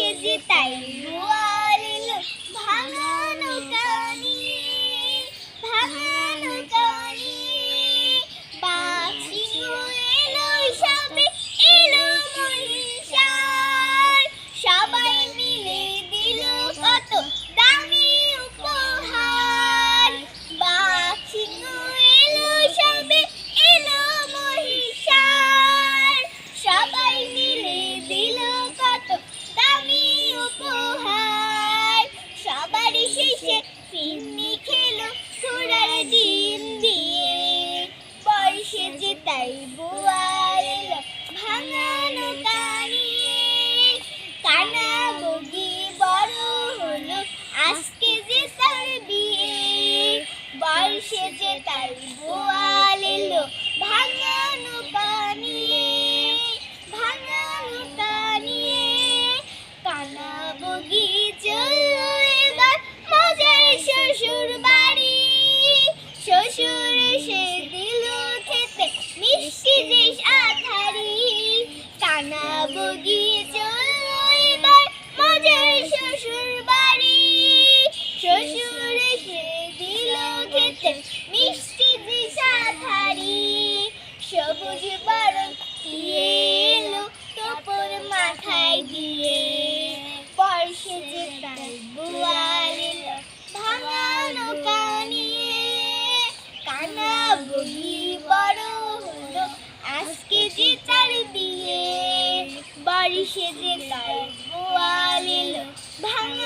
te visitai. দেশ আধারি টানা বগিয়ে চলবার মজার শ্বশুর বাড়ি। শ্বশুর এসে দিল খেতে মিষ্টি দেশ আধারি। সবুজ বরণ দিয়ে এলো তোপর মাথায় দিয়ে। বর্ষে যে তার বুয়া সেজে গাইবো আলিল ভাঙ